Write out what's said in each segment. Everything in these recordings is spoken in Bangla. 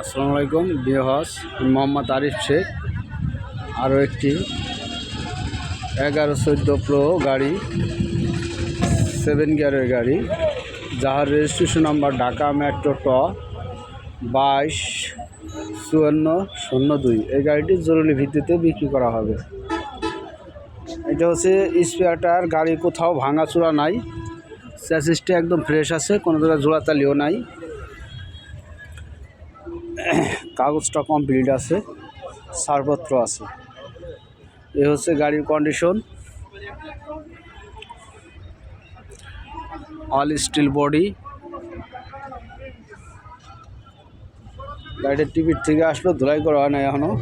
আসসালামু আলাইকুম বিহস মোহাম্মদ আরিফ শেখ। আরও একটি এগারো চোদ্দ প্রো গাড়ি, সেভেন গিয়ারের গাড়ি। যাহার রেজিস্ট্রেশন নাম্বার ঢাকা মেট্রো ট বাইশ চুয়ান্ন শূন্য দুই। এই গাড়িটি জরুরি ভিত্তিতে বিক্রি করা হবে। এটা হচ্ছে স্পেয়ার টায়ার গাড়ি কোথাও ভাঙাচোরা নাই। স্যাসিসটা একদম ফ্রেশ আছে, কোনো জায়গায় জোড়াতালিও নাই। কাগজটা কমপ্লিট আছে, ছাড়পত্র আছে। এ হচ্ছে গাড়ির কন্ডিশন অল স্টিল বডি গাড়ির টিভির থেকে আসলো, ধুলাই করা হয় না এখনও।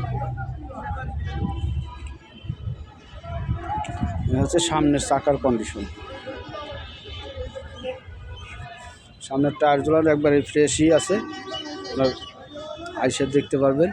হচ্ছে সামনের চাকার কন্ডিশন সামনের টায়ারগুলো একবারে ফ্রেশই আছে। আপনার আইসে দেখতে পারবেন।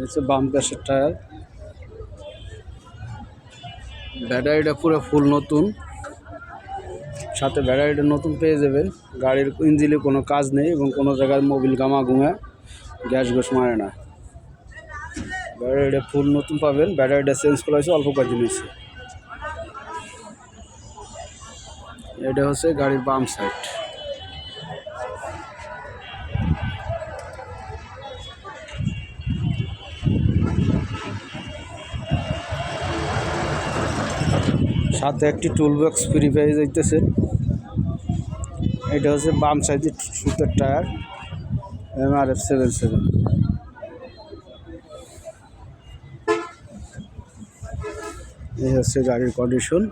হচ্ছে বাম পাশের টায়ার। ব্যাটারিটা পুরো ফুল নতুন। সাথে ব্যাটারিটা নতুন পেয়ে যাবেন। গাড়ির ইঞ্জিনে কোনো কাজ নেই এবং কোনো জায়গায় মোবিল গামা গুঙা গ্যাস গোস মারে না। ব্যাটারিটা ফুল নতুন পাবেন। ব্যাটারিটা চেঞ্জ করা হয়েছে, অল্প কয়েকদিন হয়েছে এটা হচ্ছে গাড়ির বাম সাইড সাথে একটি টুল বক্স ফ্রি পেয়ে যাইতেছে। এটা হচ্ছে বাম সাইজের সুতের tyre M R F seven seven এই হচ্ছে গাড়ির কন্ডিশন